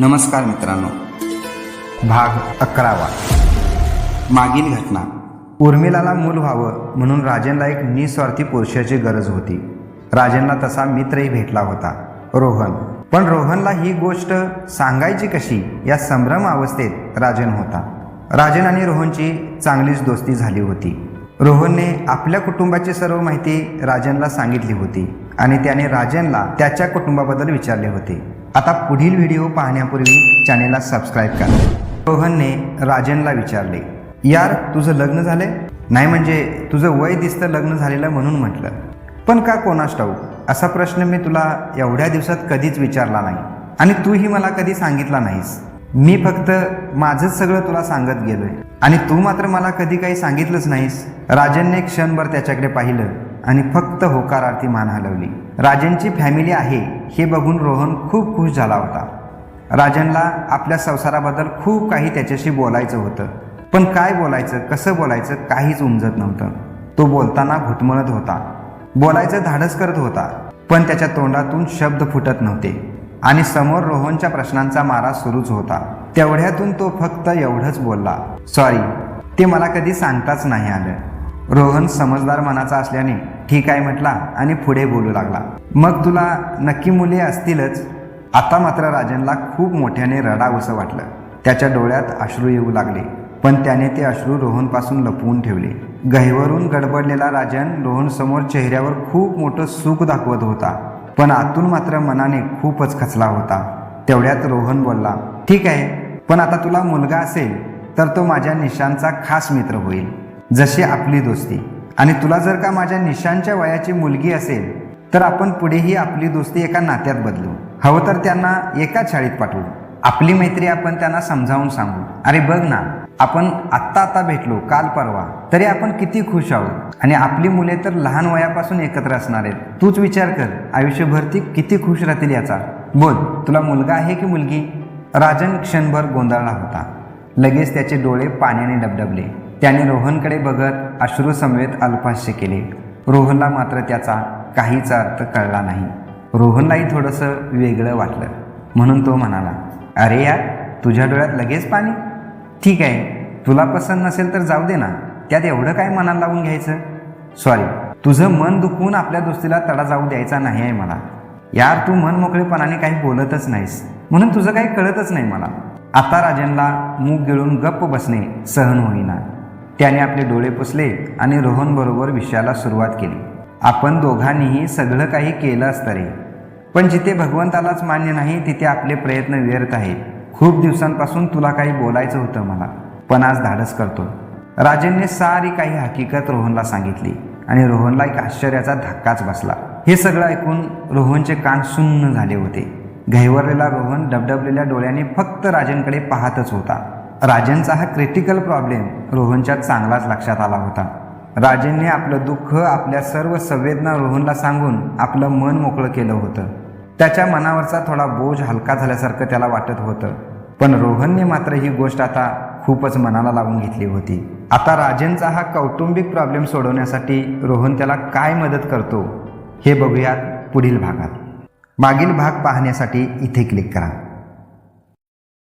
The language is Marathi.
नमस्कार मित्रांनो. भाग अकरावा. मागील घटना. उर्मिलाला मूल व्हावं म्हणून राजनला एक निस्वार्थी पुरुषाची गरज होती. राजनला तसा मित्रही भेटला होता रोहन. पण रोहनला ही गोष्ट सांगायची कशी? या संभ्रम अवस्थेत राजन होता. राजन आणि रोहनची चांगलीच दोस्ती झाली होती. रोहनने आपल्या कुटुंबाची सर्व माहिती राजनला सांगितली होती आणि त्याने राजनला त्याच्या कुटुंबाबद्दल विचारले होते. आता पुढील व्हिडिओ पाहण्यापूर्वी चॅनेलला सबस्क्राईब करा. रोहनने राजनला विचारले यार तुझं लग्न झालंय? नाही म्हणजे तुझं वय दिसतं लग्न झालेलं म्हणून म्हटलं. पण का कोणास ठाऊक? असा प्रश्न मी तुला एवढ्या दिवसात कधीच विचारला नाही आणि तूही मला कधी सांगितला नाहीस. मी फक्त माझंच सगळं तुला सांगत गेलोय आणि तू मात्र मला कधी काही सांगितलंच नाहीस. राजनने क्षणभर त्याच्याकडे पाहिलं. आणि फक्त होकारार्थी मान हलवली. राजनची फॅमिली आहे हे बघून रोहन खूप खुश झाला होता. राजनला आपल्या संसाराबद्दल खूप काही त्याच्याशी बोलायचं होतं. पण काय बोलायचं कसं बोलायचं काहीच उमजत नव्हतं. तो बोलताना घुटमळत होता. बोलायचं धाडस करत होता पण त्याच्या तोंडातून शब्द फुटत नव्हते. आणि समोर रोहनच्या प्रश्नांचा मारा सुरूच होता. तेवढ्यातून तो फक्त एवढंच बोलला सॉरी ते मला कधी सांगताच नाही आलं. रोहन समजदार मनाचा असल्याने ठीक आहे म्हटला आणि पुढे बोलू लागला. मग तुला नक्की मुले असतीलच? आता मात्र राजनला खूप मोठ्याने रडावंसं वाटलं. त्याच्या डोळ्यात अश्रू येऊ लागले. पण त्याने ते अश्रू रोहनपासून लपवून ठेवले. गहिवरून गडबडलेला राजन रोहनसमोर चेहऱ्यावर खूप मोठं सुख दाखवत होता. पण आतून मात्र मनाने खूपच खचला होता. तेवढ्यात रोहन बोलला ठीक आहे पण आता तुला मुलगा असेल तर तो माझ्या निशांचा खास मित्र होईल. जशी आपली दोस्ती. आणि तुला जर का माझ्या निशांच्या वयाची मुलगी असेल तर आपण पुढेही आपली दोस्ती एका नात्यात बदलू. हवं तर त्यांना एकाच शाळेत पाठवू. आपली मैत्री आपण त्यांना समजावून सांगू. अरे बघ ना आपण आत्ता आता भेटलो काल परवा. तरी आपण किती खुश आहोत? आणि आपली मुले तर लहान वयापासून एकत्र असणार आहेत. तूच विचार कर आयुष्यभर ती किती खुश राहतील याचा. बोल तुला मुलगा आहे की मुलगी? राजन क्षणभर गोंधळला होता. लगेच त्याचे डोळे पाण्याने डबडबले. त्याने रोहनकडे बघत अश्रू अल्पाश्य केले. रोहनला मात्र त्याचा काहीच अर्थ कळला नाही. रोहनलाही थोडंसं वेगळं वाटलं. म्हणून तो म्हणाला अरे यार तुझ्या डोळ्यात लगेच पाणी? ठीक आहे तुला पसंत नसेल तर जाऊ दे ना. त्यात एवढं काय मनाला लावून घ्यायचं? सॉरी तुझं मन दुखवून आपल्या दोस्तीला तडा जाऊ द्यायचा नाही आहे मला. यार तू मन मोकळेपणाने काही बोलतच नाहीस. म्हणून तुझं काही कळतच नाही मला. आता राजनला मूग गिळून गप्प बसणे सहन होईना. त्याने आपले डोळे पुसले आणि रोहनबरोबर विषयाला सुरुवात केली. आपण दोघांनीही सगळं काही केलं असतं रे. पण जिथे भगवंतालाच मान्य नाही तिथे आपले प्रयत्न व्यर्थ आहेत. खूप दिवसांपासून तुला काही बोलायचं होतं मला पण आज धाडस करतो. राजनने सारी काही हकीकत रोहनला सांगितली आणि रोहनला एक आश्चर्याचा धक्काच बसला. हे सगळं ऐकून रोहनचे कान सुन्न झाले होते. घैवरलेला रोहन डबडबलेल्या डोळ्याने फक्त राजनकडे पाहतच होता. राजनचा हा क्रिटिकल प्रॉब्लेम रोहनच्या चांगलाच लक्षात आला होता. राजेंनी आपलं दुःख आपल्या सर्व संवेदना रोहनला सांगून आपलं मन मोकळं केलं होतं. त्याच्या मनावरचा थोडा बोज हलका झाल्यासारखं त्याला वाटत होतं. पण रोहनने मात्र ही गोष्ट आता खूपच मनाला लावून घेतली होती. आता राजेंचा हा कौटुंबिक प्रॉब्लेम सोडवण्यासाठी रोहन त्याला काय मदत करतो हे बघूयात पुढील भागात. मागील भाग पाहण्यासाठी इथे क्लिक करा.